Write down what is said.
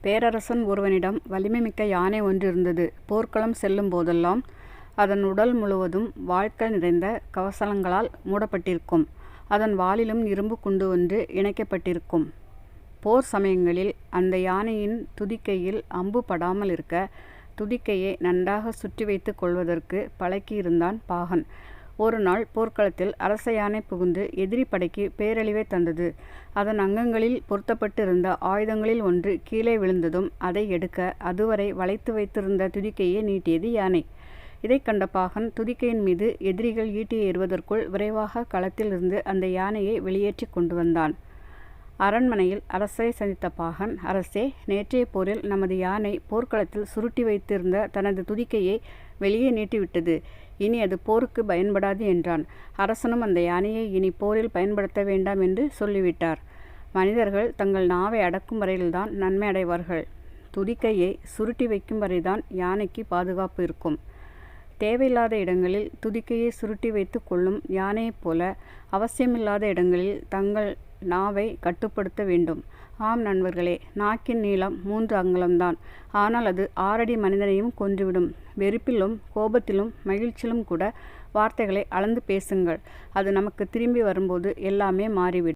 பேரரசன் ஒருவனிடம் வலிமைமிக்க யானை ஒன்று இருந்தது. போர்க்களம் செல்லும் போதெல்லாம் அதன் உடல் முழுவதும் வாழ்க்கை நிறைந்த கவசலங்களால் மூடப்பட்டிருக்கும். அதன் வாலிலும் இரும்பு குண்டு ஒன்று இணைக்கப்பட்டிருக்கும். போர் சமயங்களில் அந்த யானையின் துதிக்கையில் அம்பு படாமல் இருக்க, துதிக்கையை நன்றாக சுற்றி வைத்துக் கொள்வதற்கு பழக்கியிருந்தான் பாகன். ஒரு நாள் போர்க்களத்தில் அரச யானை புகுந்து எதிரி படைக்கு பேரழிவை தந்தது. அதன் அங்கங்களில் பொருத்தப்பட்டிருந்த ஆயுதங்களில் ஒன்று கீழே விழுந்ததும் அதை எடுக்க அதுவரை வளைத்து வைத்திருந்த துதிக்கையை நீட்டியது யானை. இதைக் கண்ட பாகன் துதிக்கையின் மீது எதிரிகள் ஈட்டி ஏறுவதற்குள் விரைவாக களத்தில் களத்திலிருந்து அந்த யானையை வெளியேற்றிக் கொண்டு வந்தான். அரண்மனையில் அரசை சந்தித்த பாகன் அரசே நேற்றைய போரில் நமது யானை போர்க்களத்தில் சுருட்டி வைத்திருந்த தனது துதிக்கையை வெளியே நீட்டிவிட்டது. இனி அது போருக்கு பயன்படாது என்றான். அரசனும் அந்த யானையை இனி போரில் பயன்படுத்த வேண்டாம் என்று சொல்லிவிட்டார். மனிதர்கள் தங்கள் நாவை அடக்கும் வரையில்தான் நன்மை அடைவார்கள். துதிக்கையை சுருட்டி வைக்கும் வரைதான் யானைக்கு பாதுகாப்பு இருக்கும். தேவையில்லாத இடங்களில் துதிக்கையை சுருட்டி வைத்து கொள்ளும் யானையைப் போல அவசியமில்லாத இடங்களில் தங்கள் நாவை கட்டுப்படுத்த வேண்டும். ஆம் நண்பர்களே நாக்கின் நீளம் மூன்று அங்குலம்தான். ஆனால் அது ஆறடி மனிதனையும் கொன்றுவிடும். வெறுப்பிலும் கோபத்திலும் மகிழ்ச்சியிலும் கூட வார்த்தைகளை அளந்து பேசுங்கள். அது நமக்கு திரும்பி வரும்போது எல்லாமே மாறிவிடும்.